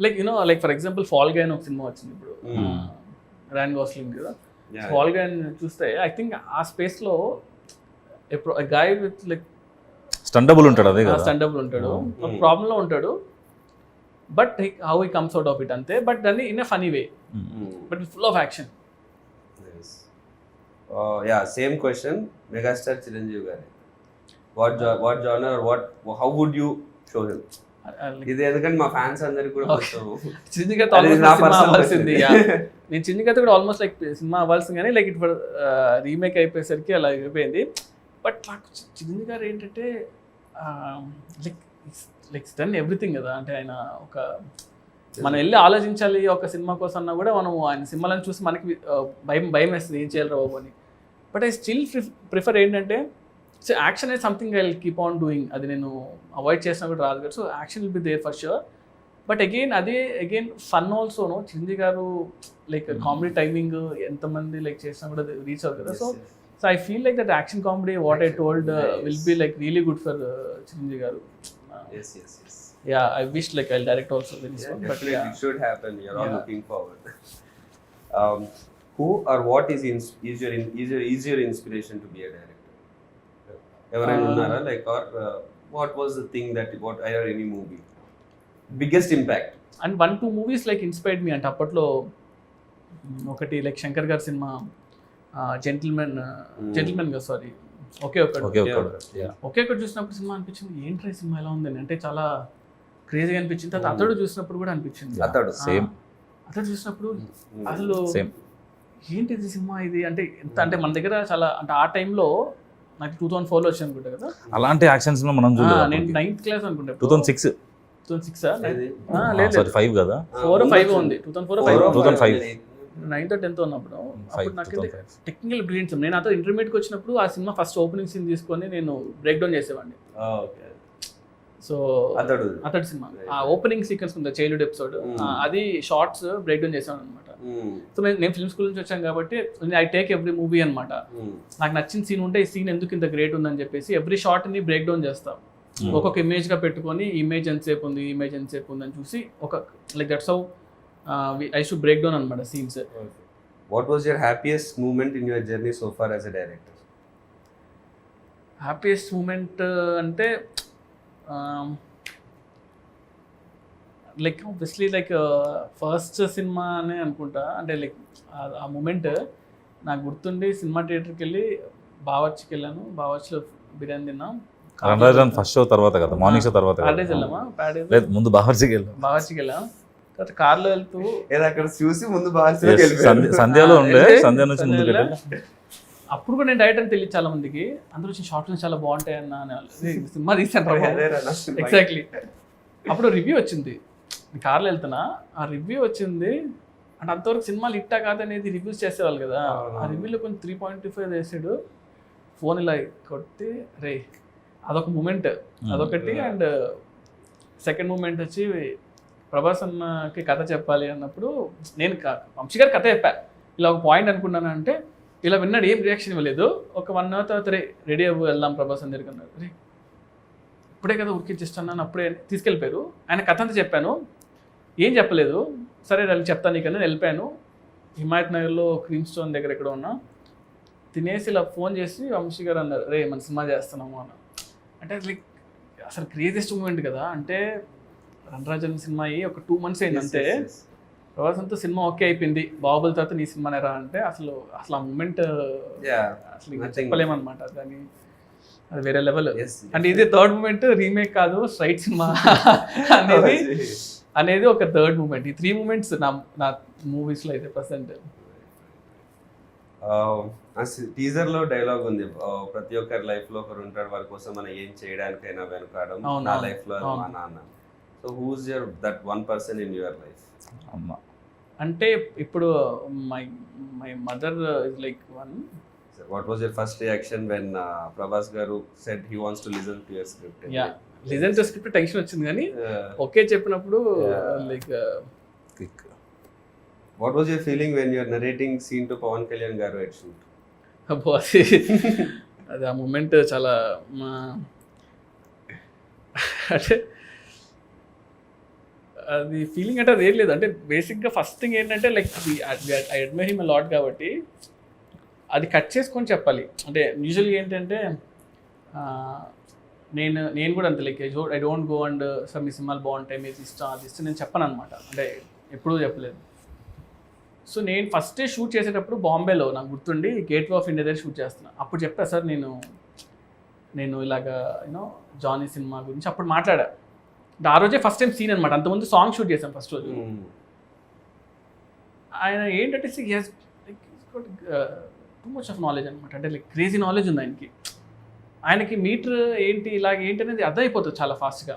Like you know like for example Fall Guy అని ఒక సినిమా వచ్చింది ఇప్పుడు. ర్యాన్ గోస్లింగ్ కదా. Yeah. ఫాల్ గై చూస్తే ఐ థింక్ ఆ స్పేస్లో ఎప్పుడు గాయ విత్ లైక్ స్టండబుల్ ఉంటాడు అదే కదా. స్టాండబుల్ ఉంటాడు. ఒక Mm. ప్రాబ్లం లో ఉంటాడు. But how he comes out of it అంతే. బట్ దాన్ని in a funny way. But full of action. Uh, yeah, same question. Megastar Chiranjeevi గారి. What what genre what how would you show him? ఇది ఎందుకంటే మా fans అందరికి కూడా అవ్వాల్సింది. నేను చిన్నగత కూడా ఆల్మోస్ట్ లైక్ సినిమా అవ్వాల్సింది కానీ లైక్ ఇప్పుడు రీమేక్ అయిపోయేసరికి అలా అయిపోయింది. బట్ నాకు చి- చిరంజీవి గారు ఏంటంటే లైక్ లైక్ డన్ ఎవ్రీథింగ్ కదా. అంటే ఆయన ఒక మనం వెళ్ళి ఆలోచించాలి ఒక సినిమా కోసం అన్నా కూడా మనం ఆయన సినిమాలను చూసి మనకి భయం భయం వేస్తుంది. ఏం చేయాలి బాబు అని బట్ ఐ స్టిల్ ప్రిఫర్ ఏంటంటే సో యాక్షన్ అనేది something I keep on doing అది నేను అవాయిడ్ చేసినా కూడా రాదు కదా so action will be there for sure but again అదే again fun ఆల్సోను Chiranjeevi garu like comedy timing ఎంతమంది లైక్ చేసినా కూడా రీచ్ అవుతుంది కదా so so I feel like that action comedy what I told will be like really good for Chiranjeevi garu yes. yes yes yeah I wish like I direct also very yeah, soon but definitely it should happen. You're all Yeah. looking forward. Um, who or what is ins- is your in- is your is your inspiration to be a director? ఎవరైనా ఉన్నారా? Like or what was the thing that what I or any movie biggest impact and one two movies like inspired me అంటే అప్పట్లో ఒకటి like Shankar గారి సినిమా gentlemen Gentleman కదా sorry ఒకే ఒకటి ఓకే ఓకే Yeah. ఒకే ఒకటి చూసినప్పుడు సినిమా అనిపించింది. ఏంట్రా ఈ సినిమా ఎలా ఉందని? అంటే చాలా క్రేజీగా అనిపించింది. తర్వాత Hmm. అతడు చూసినప్పుడు కూడా అనిపించింది. అతడు. ఆ, అతడు చూసినప్పుడు Hmm. అసలు సేమ్ ఏంటి ఇది సినిమా ఇది? అంటే ఎంత అంటే మన దగ్గర చాలా అంటే ఆ టైంలో నాకు టూ థౌసండ్ ఫోర్లో వచ్చి అనుకుంటా కదా. అలాంటి యాక్షన్స్లో మనం ఆ, నేను చూడలేదు నైన్త్ క్లాస్ అనుకుంటా. Two thousand six two thousand six? లేదు సారీ ఫైవ్ కదా? ఫోర్ ఫైవ్ ఉంది. Two thousand four five or 2005. five. Ninth tenth ఉన్నప్పుడు. ఫైవ్ అప్పుడు నాకు టెక్నికల్ బ్రిలియన్స్ నేను అతను ఇంటర్మీడియట్కి వచ్చినప్పుడు ఆ సినిమా ఫస్ట్ ఓపెనింగ్ సీన్ తీసుకొని నేను బ్రేక్ డౌన్ చేసేవాడిని okay. సో అతడు అతడి సినిమా ఆ ఓపెనింగ్ సీక్వెన్స్ ఉంది చైల్డ్హుడ్ ఎపిసోడ్ Hmm. అది షార్ట్స్ బ్రేక్ డౌన్ చేసాను అనమాట. సో నేను ఫిల్మ్ స్కూల్ నుంచి వచ్చాను కాబట్టి ఐ టేక్ ఎవ్రీ మూవీ అనమాట. నాకు నచ్చిన సీన్ ఉంటే ఈ సీన్ ఎందుకు ఇంత గ్రేట్ ఉందని చెప్పేసి ఎవ్రీ షార్ట్ని బ్రేక్ డౌన్ చేస్తాం Hmm. ఒక్కొక్క ఇమేజ్గా పెట్టుకొని ఇమేజ్ ఎంతసేపు ఉంది ఇమేజ్ ఎంతసేపు ఉంది అని చూసి ఒక like that's how I should break down అనమాట scenes. What was your happiest moment in your journey so far as a director? Happiest moment అంటే లైక్ ఆబ్వియస్లీ లైక్ ఫస్ట్ సినిమా అనే అనుకుంటా. అంటే లైక్ ఆ మూమెంట్ నాకు గుర్తుండి సినిమా థియేటర్కి వెళ్ళి బావర్చికి వెళ్ళాను. బావర్చిలో బిర్యానీ తిన్నాం. రణరాజన్ ఫస్ట్ షో తర్వాత కదా? మార్నింగ్ షో తర్వాత ప్యాడేజ్ వెళ్ళామా? ప్యాడేజ్ లేదు ముందు బావర్చికి వెళ్ళాం. బావర్చికి వెళ్ళాం. తర్వాత కార్లో వెళ్తూ ఏదో అక్కడ చూసి ముందు సంధ్య- సంధ్యలో ఉండే సంధ్య నుంచి ముందుకు వెళ్ళి అప్పుడు కూడా నేను డైరెక్ట్ అని తెలియదు చాలా మందికి. అందరూ వచ్చిన షార్ట్ ఫిల్మ్స్ చాలా బాగుంటాయి అన్న అనేవాళ్ళు. "ఏయ్, ఇది సినిమా తీసాను ఎగ్జాక్ట్లీ అప్పుడు రివ్యూ వచ్చింది. కార్లో వెళ్తున్నా. ఆ రివ్యూ వచ్చింది. అంటే అంతవరకు సినిమాలు ఇట్టా కాదనేది రివ్యూస్ చేసేవాళ్ళు కదా. ఆ రివ్యూలో కొంచెం త్రీ పాయింట్ ఫైవ్ వేసాడు. ఫోన్ ఇలా కొట్టి రే అదొక మూమెంట్ అదొకటి అండ్ సెకండ్ మూమెంట్ వచ్చి ప్రభాస్ అన్నకి కథ చెప్పాలి అన్నప్పుడు నేను వంశీ గారు కథ చెప్పా. ఇలా ఒక పాయింట్ అనుకున్నాను అంటే ఇలా విన్నాడు ఏం రియాక్షన్ ఇవ్వలేదు. ఒక వన్ అవర్ తర్వాత రే రెడీ అవ్వు వెళ్దాం ప్రభాస్ అని దగ్గరికి అన్నారు రే ఇప్పుడే కదా ఉరికిచ్చిస్తున్నాను అప్పుడే తీసుకెళ్ళిపోయారు. ఆయన కథ అంతా చెప్పాను. ఏం చెప్పలేదు. సరే వెళ్ళి చెప్తాను నీకన్నా వెళ్ళిపోయాను. హిమాయత్ నగర్లో క్రీమ్ స్టోన్ దగ్గర ఎక్కడ ఉన్నా. తినేసి ఇలా ఫోన్ చేసి వంశీ గారు అన్నారు రే మన సినిమా చేస్తున్నాము అన్న అంటే లైక్ అసలు క్రేజియస్ట్ మూమెంట్ కదా. అంటే రణరాజన్ సినిమా అయ్యి ఒక టూ మంత్స్ అయింది అంతే. ప్రభాస్ అంతా సినిమా ఓకే అయిపోయింది. బాహుబలి తర్వాత నీ సినిమా రా అంటే అసలు అసలు ఆ మూమెంట్ అసలు. చెప్పలేమన్నమాట. దాన్ని అది వేరే లెవెల్. అంటే ఇది థర్డ్ మూమెంట్ రీమేక్ కాదు స్ట్రైట్ సినిమా అనేది అనేది ఒక థర్డ్ మూమెంట్. ఈ త్రీ మూమెంట్స్ నా నా మూవీస్లో అయితే ప్రజెంట్ టీజర్లో డైలాగ్ ఉంది. ఆ, ప్రతి ఒక్కరి లైఫ్లో ఒకరు ఉంటాడు వారి కోసం మనం ఏం చేయడానికైనా వెనకాడడం నా లైఫ్లో. మా నాన్న. So who's your that one person in your life అమ్మ. అంటే ఇప్పుడు my my mother is like one what was your first reaction when Prabhas garu said he wants to listen to your script yeah listen to script tension వచ్చింది కానీ okay చెప్పినప్పుడు. Like kick what was your feeling when you're narrating scene to Pavan Kalyan garu at shoot అబ్బో అది అది ఆ moment చాలా అంటే అది ఫీలింగ్ అంటే అది ఏం లేదు. అంటే బేసిక్గా ఫస్ట్ థింగ్ ఏంటంటే like I admire him lot కాబట్టి అది కట్ చేసుకొని చెప్పాలి. అంటే యూజువల్గా ఏంటంటే నేను నేను కూడా అంతే like I don't go and sir మీ సినిమాలు బాగుంటాయి మీరు ఇష్టం అది ఇష్టం నేను చెప్పను అనమాట అంటే ఎప్పుడూ చెప్పలేదు. సో నేను ఫస్టే షూట్ చేసేటప్పుడు బాంబేలో నాకు గుర్తుండి గేట్ ఆఫ్ ఇండియా దగ్గర షూట్ చేస్తున్నాను అప్పుడు చెప్పా సార్ నేను నేను ఇలాగా యూనో జానీ సినిమా గురించి అప్పుడు మాట్లాడా. ఆ రోజే ఫస్ట్ టైం సీన్ అనమాట అంతకుముందు సాంగ్ షూట్ చేశాం ఫస్ట్ రోజు. ఆయన ఏంటంటే టూ మచ్ ఆఫ్ నాలెడ్జ్ అనమాట అంటే లైక్ క్రేజీ నాలెడ్జ్ ఉంది ఆయనకి. ఆయనకి మీటర్ ఏంటి ఇలాగ ఏంటి అనేది అర్థమైపోతుంది చాలా ఫాస్ట్గా.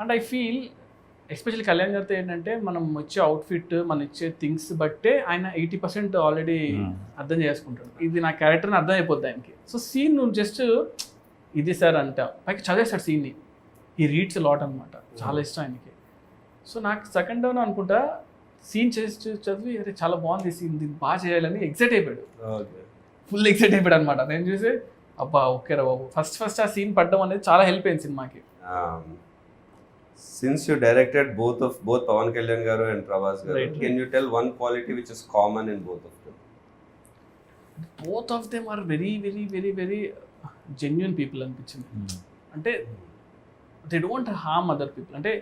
And I feel especially Kalyan గారితో ఏంటంటే మనం ఇచ్చే అవుట్ఫిట్ మనం ఇచ్చే థింగ్స్ బట్టే ఆయన ఎయిటీ పర్సెంట్ ఆల్రెడీ. అర్థం చేసుకుంటాడు. ఇది నా క్యారెక్టర్ని అర్థం అయిపోద్ది ఆయనకి. సో సీన్ నువ్వు జస్ట్ ఇది సార్ అంటా. పైకి చదివేస్తాడు సీన్ని ఈ రీడ్స్ లాట్ అనమాట చాలా ఇష్టం ఆయనకి. సో నాకు సెకండ్ డౌన్ అనుకుంటా సీన్ చేసి చదివి అరే చాలా బాగుంది సీన్ దీన్ని బాగా చేయాలని ఎక్సైట్ అయిపోయాడు. ఫుల్ ఎక్సైట్ అయిపోయాడు అనమాట నేను చూసి అబ్బా ఓకే రా బాబు. ఫస్ట్ ఫస్ట్ ఆ సీన్ పడడం అనేది చాలా హెల్ప్ అయింది సినిమాకి. You directed both of both Pawan Kalyan garu and Prabhas garu, Right. can you tell one quality which is common in both of them? Both of them are very very very very genuine people అనిపించింది. అంటే they don't harm other people అంటే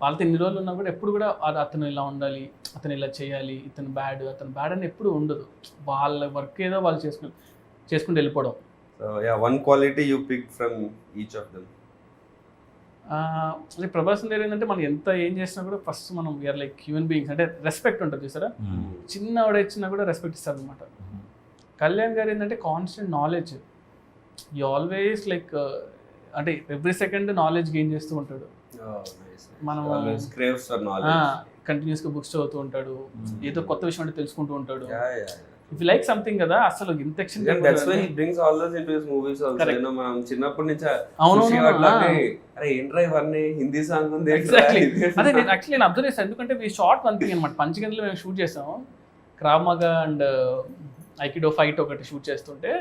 వాళ్ళతో ఎన్ని రోజులు ఉన్నా కూడా ఎప్పుడు కూడా అది అతను ఇలా ఉండాలి అతను ఇలా చేయాలి ఇతను బ్యాడ్ అతను బ్యాడ్ అని ఎప్పుడు ఉండదు. వాళ్ళ వర్క్ ఏదో వాళ్ళు చేసుకుని చేసుకుంటూ వెళ్ళిపోవడం. So yeah, one quality you picked from each of them. అంటే ప్రభాస్ దగ్గర ఏంటంటే మనం ఎంత ఏం చేసినా కూడా ఫస్ట్ మనం వీఆర్ లైక్ హ్యూమన్ బీయింగ్స్ అంటే రెస్పెక్ట్ ఉంటుంది చూసారా? చిన్న ఆవిడ ఇచ్చినా కూడా రెస్పెక్ట్ ఇస్తారు అనమాట కళ్యాణ్ గారు ఏంటంటే కాన్స్టెంట్ నాలెడ్జ్ ఈ ఆల్వేస్ లైక్ అంటే ఎవ్రీ సెకండ్ నాలెడ్జ్ గెయిన్ చేస్తూ ఉంటాడు. మనం knowledge. కంటిన్యూస్గా బుక్స్ చదువుతూ ఉంటాడు ఏదో కొత్త విషయం అంటే తెలుసుకుంటూ ఉంటాడు. ఇఫ్ లైక్ సంథింగ్ కదా అసలు ఇంత ఎక్షన్ also. Correct. You know, మనం చిన్నప్పటి నుంచి అవును చూసి అరే ఏంట్రా ఇవన్నీ హిందీ సాంగ్ ఉంది ఏంట్రా ఎగ్జాక్ట్లీ ఇది?" అదే నేను యాక్చువల్లీ నేను అబ్జర్వ్ ఎందుకంటే ఈ షార్ట్ వన్ థింగ్ అనమాట పంచగంటలో మేము షూట్ చేసాము క్రామగా అండ్ ఐకిడో ఫైట్ ఒకటి షూట్ చేస్తుంటే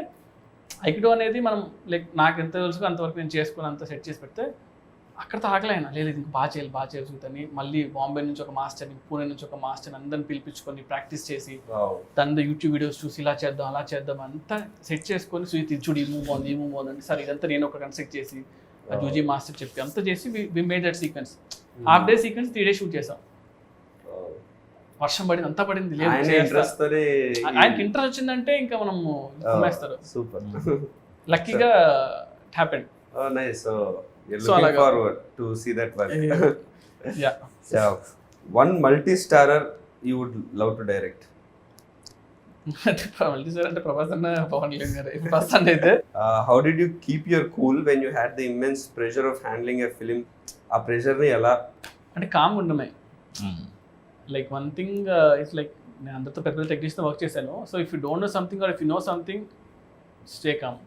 ఐకిడో అనేది మనం లైక్ నాకు ఎంత తెలుసు అంతవరకు నేను చేసుకుని అంత సెట్ చేసి పెడితే అక్కడ తాగలేనా లేదు ఇది బాగా చేయాలి బాగా చేయాలి చూద్దని మళ్ళీ బాంబే నుంచి ఒక మాస్టర్ని పూణే నుంచి ఒక మాస్టర్ని అందరిని పిలిపించుకొని ప్రాక్టీస్ చేసి. తన యూట్యూబ్ వీడియోస్ చూసి ఇలా చేద్దాం అలా చేద్దాం అంతా సెట్ చేసుకొని ఇది చూడు ఈ మూవ్ బాగుంది ఈ మూవ్ బాగుంది అంటే సరే ఇదంతా నేను ఒక కన్సెక్ట్ చేసి ఆ జూజీ మాస్టర్ చెప్పి అంతా చేసి we made that sequence half day sequence three days shoot చేసాం. వర్షం పడింది అంతా పడింది ఆయనకి ఇంట్రెస్ట్ వచ్చిందంటే ఇంకా మనం సూపర్ లక్కీగా happen one multi starrer love to direct how did keep your cool when you film ఆ ప్రెషర్ని ఎలా అంటే calm ఉండమే. Like one thing it's like నేను అందరితో పెద్ద పెద్ద టెక్నీషియన్ వర్క్ చేశాను. So if you don't know something or if you know something stay calm